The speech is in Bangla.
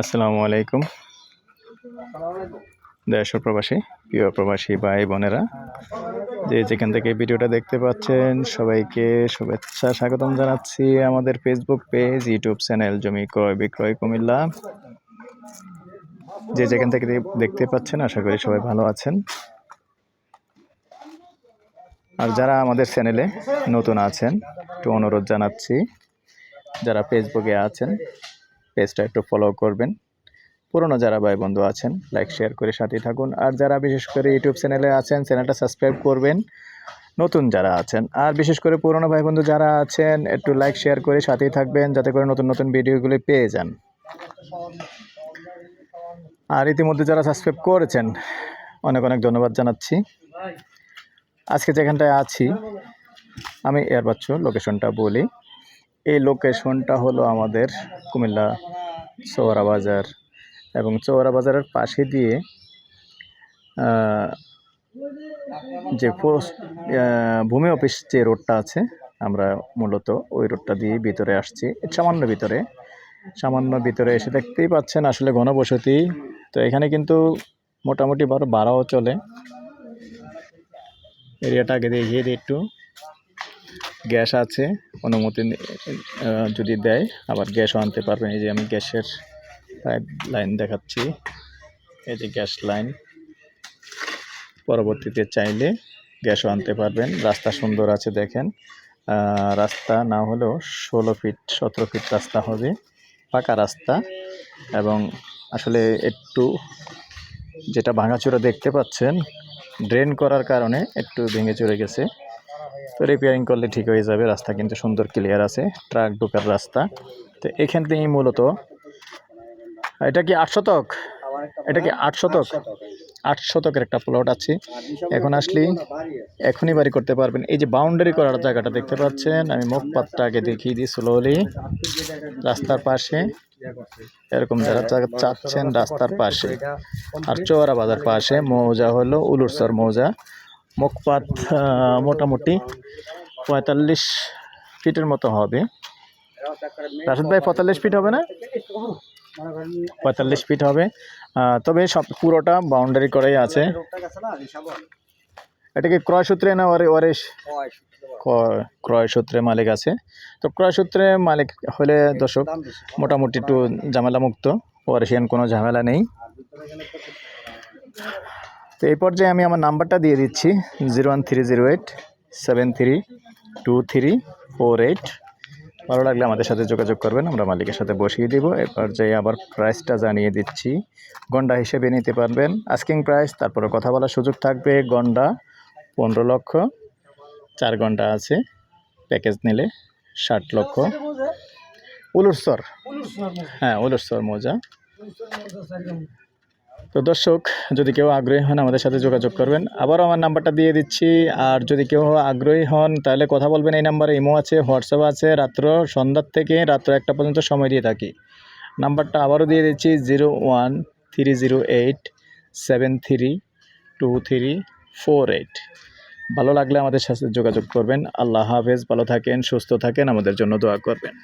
আসসালামু আলাইকুম। দেশ ও প্রবাসী, প্রিয় প্রবাসী ভাই বোনেরা, যে যেখান থেকে ভিডিওটা দেখতে পাচ্ছেন, সবাইকে শুভেচ্ছা স্বাগতম জানাচ্ছি আমাদের ফেসবুক পেজ ইউটিউব চ্যানেল জমি ক্রয়, বিক্রয়, কুমিল্লা। যে যেখান থেকে দেখতে পাচ্ছেন, আশা করি সবাই ভালো আছেন। আর যারা আমাদের চ্যানেলে নতুন আছেন, একটু অনুরোধ জানাচ্ছি, যারা ফেসবুকে আছেন পেজটা একটু ফলো করবেন। পুরনো যারা ভাই বন্ধু আছেন লাইক শেয়ার করে সাথে থাকুন। আর যারা বিশেষ করে ইউটিউব চ্যানেলে আছেন চ্যানেলটা সাবস্ক্রাইব করবেন। নতুন যারা আছেন, আর বিশেষ করে পুরনো ভাই বন্ধু যারা আছেন, একটু লাইক শেয়ার করে সাথেই থাকবেন, যাতে করে নতুন নতুন ভিডিওগুলি পেয়ে যান। আর ইতিমধ্যে যারা সাবস্ক্রাইব করেছেন, অনেক অনেক ধন্যবাদ জানাচ্ছি। আজকে যেখানটায় আছি, আমি এর বাচ্চু লোকেশনটা বলি। এই লোকেশনটা হলো আমাদের কুমিল্লা চৌরা বাজার এবং চৌরা বাজারের পাশে দিয়ে যে পোস্ট ভূমি অফিস যে রোডটা আছে, আমরা মূলত ওই রোডটা দিয়ে ভিতরে আসছি। সামান্য ভিতরে সামান্য ভিতরে এসে দেখতেই পাচ্ছেন আসলে ঘনবসতি। তো এখানে কিন্তু মোটামুটি বড় বাড়াও চলে। এরিয়াটা আগে দেখিয়ে দিই একটু। গ্যাস আছে। অনুমতি যদি দেয়, আবার গ্যাসও আনতে পারবেন। এই যে আমি গ্যাসের পাইপ লাইন দেখাচ্ছি। এই যে গ্যাস লাইন পরবর্তীতে চাইলে গ্যাসও আনতে পারবেন। রাস্তা সুন্দর আছে, দেখেন। রাস্তা না হলেও ষোলো ফিট, সতেরো ফিট রাস্তা হবে। পাকা রাস্তা। এবং আসলে একটু যেটা ভাঙাচোরা দেখতে পাচ্ছেন ড্রেন করার কারণে একটু ভেঙে চড়ে গেছে। তো রিপেয়ারিং করলে ঠিক হয়ে যাবে, রাস্তা কিন্তু সুন্দর ক্লিয়ার আছে ট্রাক ঢোকার রাস্তা। তো এখান থেকেই মূলত, এটা কি আট শতক? এটা কি আট শতক? আট শতকের একটা প্লট আছে। এখন আসলে এখনই বাড়ি করতে পারবেন। এই যে বাউন্ডারি করার জায়গাটা দেখতে পাচ্ছেন, আমি মুখ পাতটা আগে দেখিয়ে দিই স্লোলি রাস্তার পাশে, এরকম যারা চাচ্ছেন রাস্তার পাশে। আর চৌরা বাজার পাশে, মৌজা হলো উলুরসর মৌজা। মুখপাত মোটামুটি পঁয়তাল্লিশ ফিটের মতো হবে। রাশেদ ভাই, পঁয়তাল্লিশ ফিট হবে না? পঁয়তাল্লিশ ফিট হবে। তবে সব পুরোটা বাউন্ডারি করাই আছে। এটা কি ক্রয় সূত্রে না ওরে ওরে ক্রয়- ক্রয় সূত্রে মালিক আছে। তো ক্রয় সূত্রে মালিক হলে দর্শক, মোটামুটি একটু ঝামেলা মুক্ত ওয়ারেশিয়ান কোনো ঝামেলা নেই। তো এই পর্যায়ে আমি আমার নাম্বারটা দিয়ে দিচ্ছি zero one three zero eight seven three two three four eight ভালো লাগলে আমাদের সাথে যোগাযোগ করবেন আমরা মালিকের সাথে বসিয়ে দিব। এই পর্যায়ে আবার প্রাইসটা জানিয়ে দিচ্ছি। গন্ডা হিসেবে নিতে পারবেন আস্কিং প্রাইস তারপরে কথা বলার সুযোগ থাকবে। গন্ডা পনেরো লক্ষ চার ঘণ্টা আছে প্যাকেজ নিলে ষাট লক্ষ। উলুরসর হ্যাঁ উলুরসর মৌজা। তো দর্শক, যদি কেউ আগ্রহী হন আমাদের সাথে যোগাযোগ করবেন। আবারও আমার নাম্বারটা দিয়ে দিচ্ছি। আর যদি কেউ আগ্রহী হন, তাহলে কথা বলবেন এই নাম্বারে, ইমো আছে, হোয়াটসঅ্যাপ আছে। রাত্র সন্ধ্যার থেকে রাত্র একটা পর্যন্ত সময় দিয়ে থাকি। নাম্বারটা আবারও দিয়ে দিচ্ছি, zero one three zero eight seven three two three four eight. ভালো লাগলে আমাদের সাথে যোগাযোগ করবেন। আল্লাহ হাফেজ। ভালো থাকেন, সুস্থ থাকেন। আমাদের জন্য দোয়া করবেন।